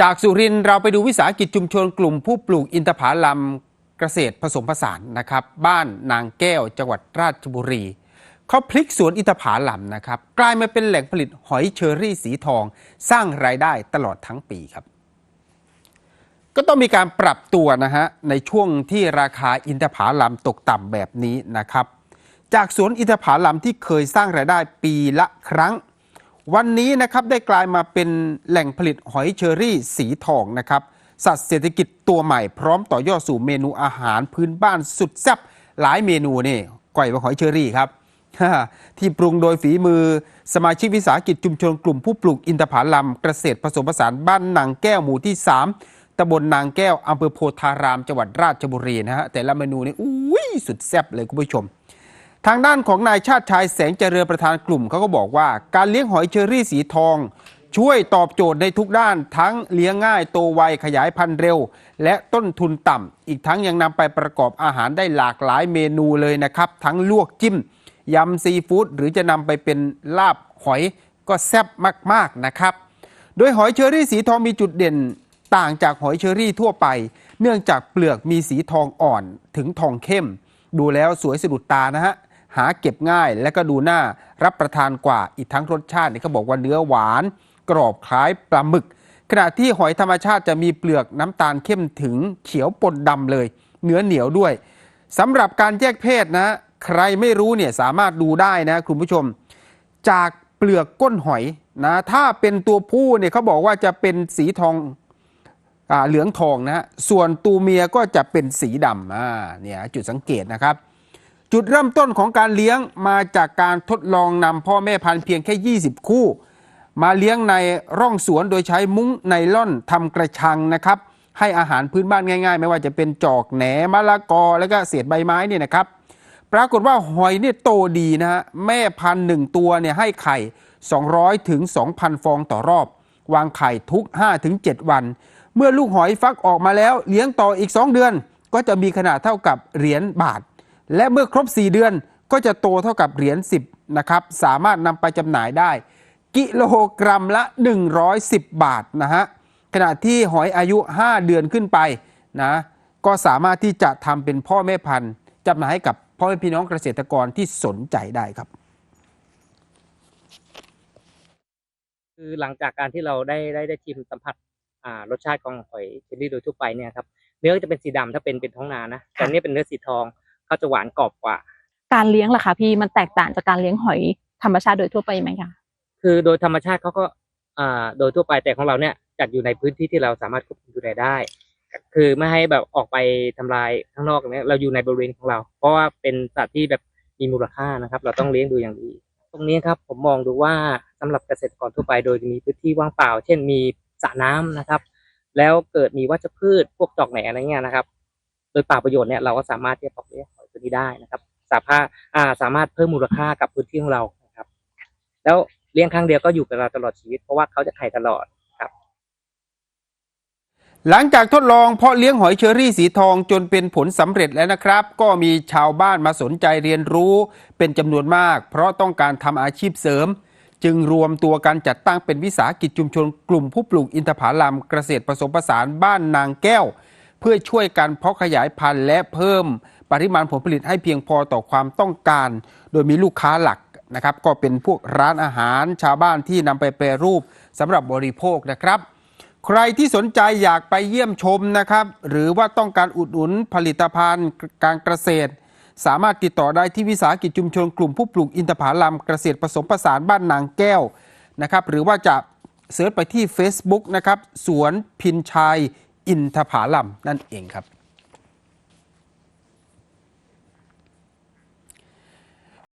จากสุรินทร์เราไปดูวิสาหกิจชุมชนกลุ่มผู้ปลูกอินทผลัมเกษตรผสมผสานนะครับ บ้านนางแก้วจังหวัดราชบุรีเขาพลิกสวนอินทผลัมนะครับ กลายมาเป็นแหล่งผลิตหอยเชอรี่สีทอง สร้างรายได้ตลอดทั้งปีครับ ก็ต้องมีการปรับตัวนะฮะในช่วงที่ราคาอินทผลัมตกต่ำแบบนี้นะครับ จากสวนอินทผลัมที่เคยสร้างรายได้ปีละครั้ง วันนี้นะครับได้กลายมาเป็นแหล่งผลิตหอยเชอรี่สีทองนะครับ สัตว์เศรษฐกิจตัวใหม่พร้อมต่อยอดสู่เมนูอาหารพื้นบ้านสุดแซ่บหลายเมนูนี่ก่อยว่าหอยเชอรี่ครับ ที่ปรุงโดยฝีมือ สมาชิกวิสาหกิจชุมชนกลุ่มผู้ปลูกอินทผลัมเกษตรผสมผสานบ้านนางแก้วหมู่ที่ 3ตำบลนางแก้วอำเภอโพธารามจังหวัดราชบุรีนะฮะแต่ละเมนูนี่อุ้ยสุดแซ่บเลยคุณผู้ชม ทางด้านของนายชาติชายแสงเจริญประธานกลุ่มเขาก็บอกว่า การเลี้ยงหอยเชอรี่สีทอง ช่วยตอบโจทย์ในทุกด้านทั้งเลี้ยงง่ายโตไวขยายพันธุ์เร็ว และต้นทุนต่ำอีกทั้งยังนำไปประกอบอาหารได้หลากหลายเมนูเลยนะครับ ทั้งลวกจิ้มยำซีฟู้ดหรือจะนำไปเป็นลาบหอยก็แซ่บมากๆนะครับ โดยหอยเชอรี่สีทองมีจุดเด่นต่างจากหอยเชอรี่ทั่วไป เนื่องจากเปลือกมีสีทองอ่อนถึงทองเข้ม ดูแล้วสวยสะดุดตานะฮะ หาเก็บง่ายและก็ดูน่ารับประทานกว่าอีกทั้งรสชาตินี่เขาบอกว่าเนื้อหวาน กรอบคล้ายปลาหมึก ขณะที่หอยธรรมชาติจะมีเปลือกน้ำตาลเข้มถึงเขียวปนดำเลย เนื้อเหนียวด้วยสำหรับการแยกเพศนะ ใครไม่รู้เนี่ยสามารถดูได้นะคุณผู้ชม จากเปลือกก้นหอยนะถ้าเป็นตัวผู้เนี่ยเขาบอกว่าจะเป็นสีทองอเหลืองทองนะฮะส่วนตัวเมียก็จะเป็นสีดำอ่าเนี่ยจุดสังเกตนะครับ จุดเริ่มต้นของการเลี้ยงมาจากการทดลองนำพ่อแม่พันธุ์เพียงแค่ 20 คู่ มาเลี้ยงในร่องสวนโดยใช้มุ้งไนล่อนทำกระชังนะครับ ให้อาหารพื้นบ้านง่าย ๆ ไม่ว่าจะเป็นจอกแหนมะละกอ แล้วก็เศษใบไม้เนี่ยนะครับ ปรากฏว่าหอยเนี่ยโตดีนะฮะแม่พันธุ์หนึ่งตัวเนี่ยให้ไข่ 200ถึง2,000 ฟองต่อรอบ วางไข่ทุก 5-7 วัน เมื่อลูกหอยฟักออกมาแล้วเลี้ยงต่ออีก 2 เดือน ก็จะมีขนาดเท่ากับเหรียญบาท และเมื่อครบ 4 เดือนก็จะโตเท่ากับเหรียญ10นะครับสามารถนำไปจำหน่ายได้ กิโลกรัมละ 110 บาทนะฮะขณะที่หอยอายุ 5 เดือนขึ้นไปนะก็สามารถที่จะทำเป็นพ่อแม่พันธุ์จำหน่ายให้กับพ่อแม่พี่น้องเกษตรกรที่สนใจได้ครับ คือหลังจากการที่เราได้ได้ได้ชิมสัมผัสอ่ารสชาติของหอยเชอรี่โดยทั่วไปเนี่ยครับเนื้อจะเป็นสีดำถ้าเป็นเป็นท้องนานะแต่อันนี่เป็นเนื้อสีทอง เขาจะหวานกรอบกว่า การเลี้ยงล่ะคะพี่มันแตกต่างจากการเลี้ยงหอยธรรมชาติโดยทั่วไปไหมคะคือโดยธรรมชาติเขาก็อ่าโดยทั่วไปแต่ของเราเนี่ยจัดอยู่ในพื้นที่ที่เราสามารถควบคุมดูแลได้ คือไม่ให้แบบออกไปทำลายข้างนอกเนี่ยเราอยู่ในบริเวณของเรา เพราะว่าเป็นสัตว์ที่แบบมีมูลค่านะครับ เราต้องเลี้ยงดูอย่างดี ตรงนี้ครับผมมองดูว่าสำหรับเกษตรกรทั่วไป โดยมีพื้นที่ว่างเปล่า เช่นมีสระน้ำนะครับ แล้วเกิดมีวัชพืชพวกจอกแหนอะไรเงี้ยนะครับ โดยป่าประโยชน์เนี่ยเราก็สามารถที่จะปรับเลี้ยงหอย ตัวนี้ได้นะครับสามารถอ่าสามารถเพิ่มมูลค่ากับพื้นที่ของเรานะครับ แล้วเลี้ยงครั้งเดียวก็อยู่กับเราตลอดชีวิตเพราะว่าเขาจะไข่ตลอดครับหลังจากทดลองเพาะเลี้ยงหอยเชอรี่สีทองจนเป็นผลสำเร็จแล้วนะครับ ก็มีชาวบ้านมาสนใจเรียนรู้เป็นจำนวนมาก เพราะต้องการทำอาชีพเสริม จึงรวมตัวกันจัดตั้งเป็นวิสาหกิจชุมชนกลุ่มผู้ปลูกอินทผลัมเกษตรผสมผสานบ้านนางแก้ว เพื่อช่วยกันเพาะขยายพันธุ์และเพิ่ม ปริมาณผลผลิตให้เพียงพอต่อความต้องการ โดยมีลูกค้าหลักนะครับ ก็เป็นพวกร้านอาหารชาวบ้านที่นำไปแปรรูปสำหรับบริโภคนะครับ ใครที่สนใจอยากไปเยี่ยมชมนะครับ หรือว่าต้องการอุดหนุนผลิตภัณฑ์การเกษตร สามารถติดต่อได้ที่วิสาหกิจชุมชนกลุ่มผู้ปลูกอินทผลัมเกษตรผสมผสานบ้านนางแก้วนะครับ หรือว่าจะเสิร์ชไปที่ Facebook นะครับ สวนพินชัยอินทผลัมนั่นเองครับ